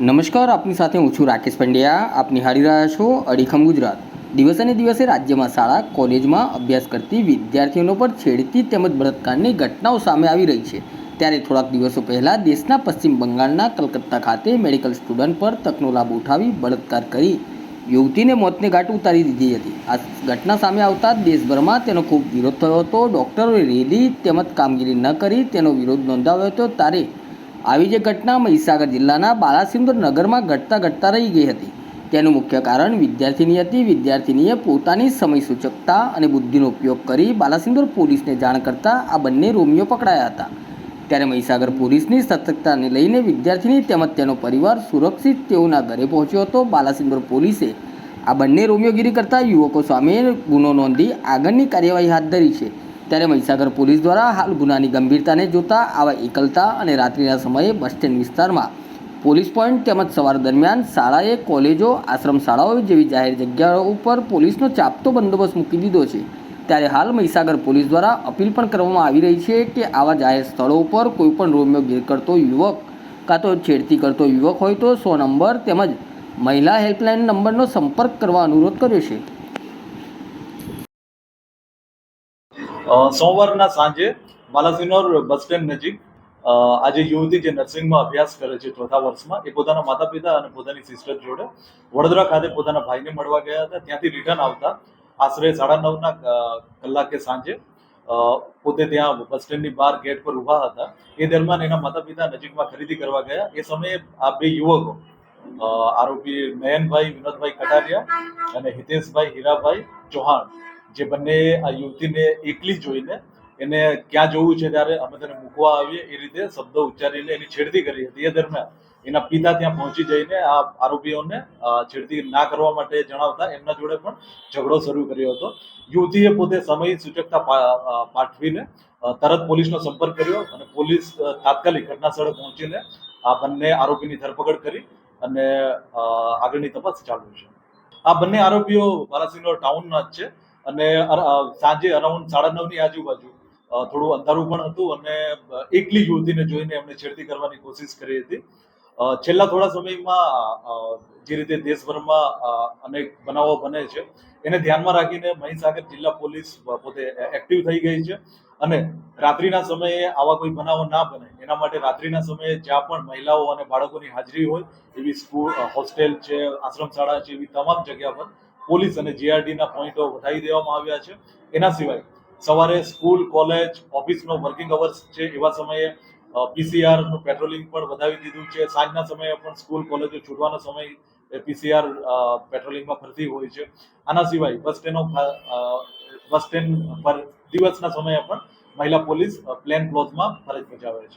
નમસ્કાર, આપની સાથે હું છું રાકેશ પંડ્યા. આપ નિહાળી રહ્યા છો અડીખમ ગુજરાત. દિવસે ને દિવસે રાજ્યમાં શાળા, કોલેજમાં અભ્યાસ કરતી વિદ્યાર્થીઓનો પર છેડતી તેમજ બળાત્કારની ઘટનાઓ સામે આવી રહી છે. ત્યારે થોડાક દિવસો પહેલાં દેશના પશ્ચિમ બંગાળના કલકત્તા ખાતે મેડિકલ સ્ટુડન્ટ પર તકનો લાભ ઉઠાવી બળાત્કાર કરી યુવતીને મોતને ઘાટ ઉતારી દીધી હતી. આ ઘટના સામે આવતા દેશભરમાં તેનો ખૂબ વિરોધ થયો હતો. ડૉક્ટરોએ રેલી તેમજ કામગીરી ન કરી તેનો વિરોધ નોંધાવ્યો હતો. ત્યારે આવી જે ઘટના મહીસાગર જિલ્લાના બાલાસિંદોર નગરમાં ઘટતા ઘટતા રહી ગઈ હતી. તેનું મુખ્ય કારણ વિદ્યાર્થીની હતી. વિદ્યાર્થીનીએ પોતાની સમય સૂચકતા અને બુદ્ધિનો ઉપયોગ કરી બાલાસિંદોર પોલીસને જાણ કરતા આ બંને રોમિયો પકડાયા હતા. ત્યારે મહીસાગર પોલીસની સતર્કતાને લઈને વિદ્યાર્થીની તેમજ તેનો પરિવાર સુરક્ષિત તેઓના ઘરે પહોંચ્યો હતો. બાલાસિંદોર પોલીસે આ બંને રોમિયોગીરી કરતા યુવકો સામે ગુનો નોંધી આગળની કાર્યવાહી હાથ ધરી છે. ત્યારે મહીસાગર પોલીસ દ્વારા હાલ ગુનાની ગંભીરતાને જોતા આવા એકલતા અને રાત્રિના સમયે બસ સ્ટેન્ડ વિસ્તારમાં પોલીસ પોઈન્ટ તેમજ સવાર દરમિયાન શાળાએ કોલેજો આશ્રમ શાળાઓ જેવી જાહેર જગ્યાઓ ઉપર પોલીસનો ચાપતો બંદોબસ્ત મૂકી દીધો છે. ત્યારે હાલ મહીસાગર પોલીસ દ્વારા અપીલ પણ કરવામાં આવી રહી છે કે આવા જાહેર સ્થળો ઉપર કોઈપણ રોમિયોગીર કરતો યુવક કાં તો છેડતી કરતો યુવક હોય તો સો નંબર તેમજ મહિલા હેલ્પલાઇન નંબરનો સંપર્ક કરવા અનુરોધ કર્યો છે. સોમવારના સાંજે બાલાસિનોર બસ સ્ટેન્ડ નજીક આજે યુવતી જે નર્સિંગમાં અભ્યાસ કરે છે ચોથા વર્ષમાં, એ પોતાના માતા પિતા અને પોતાની સિસ્ટર જોડે વડોદરા ખાતે પોતાના ભાઈને મળવા ગયા હતા. ત્યાંથી રિટર્ન આવતા આશરે સાડા નવના કલાકે સાંજે પોતે ત્યાં બસ સ્ટેન્ડની બહાર ગેટ પર ઊભા હતા. એ દરમિયાન એના માતા પિતા નજીકમાં ખરીદી કરવા ગયા. એ સમયે આ બે યુવકો આરોપી નયનભાઈ વિનોદભાઈ કટારિયા અને હિતેશભાઈ હીરાભાઈ ચૌહાણ જે બંને આ યુવતીને એકલી જોઈને એને ક્યાં જવું છે ત્યારે અમે તેને મૂકવા આવીએ. એ રીતે શબ્દો ઉચ્ચારીને એની છેડતી કરી હતી. એ દરમિયાન એના પિતા ત્યાં પહોંચી જઈને આ આરોપીઓને છેડતી ના કરવા માટે જણાવતા એમના જોડે પણ ઝઘડો શરૂ કર્યો હતો. યુવતીએ પોતે સમય સૂચકતા પાઠવીને તરત પોલીસનો સંપર્ક કર્યો અને પોલીસ તાત્કાલિક ઘટના સ્થળે પહોંચીને આ બંને આરોપીની ધરપકડ કરી અને આગળની તપાસ ચાલુ છે. આ બંને આરોપીઓ બાલાસિનોર ટાઉનના જ છે. અને સાંજે અરાઉન્ડ સાડા નવની આજુબાજુ થોડું અંધારું પણ હતું અને એકલી યુવતીને જોઈને એમણે છેડતી કરવાની કોશિશ કરી હતી. છેલ્લા થોડા સમયમાં જે રીતે દેશભરમાં અનેક બનાવો બને છે, એને ધ્યાનમાં રાખીને મહીસાગર જિલ્લા પોલીસ પોતે એક્ટિવ થઈ ગઈ છે અને રાત્રિના સમયે આવા કોઈ બનાવો ના બને. એના માટે રાત્રિના સમયે જ્યાં પણ મહિલાઓ અને બાળકોની હાજરી હોય, એવી સ્કૂલ હોસ્ટેલ છે આશ્રમ શાળા છે, એવી તમામ જગ્યા પર પોલીસ અને જીઆરડીના પોઈન્ટો વધારી દેવામાં આવ્યા છે. એના સિવાય સવારે સ્કૂલ, કોલેજ, ઓફિસનો વર્કિંગ અવર્સ છે એવા સમયે પીસીઆરનું પેટ્રોલિંગ પણ વધાવી દીધું છે. સાંજના સમયે પણ સ્કૂલ, કોલેજો છૂટવાનો સમય પીસીઆર પેટ્રોલિંગમાં ફરતી હોય છે. આના સિવાય બસ સ્ટેન્ડો બસ સ્ટેન્ડ પર દિવસના સમયે પણ મહિલા પોલીસ પ્લેન ક્લોથમાં ફરજ બજાવે છે.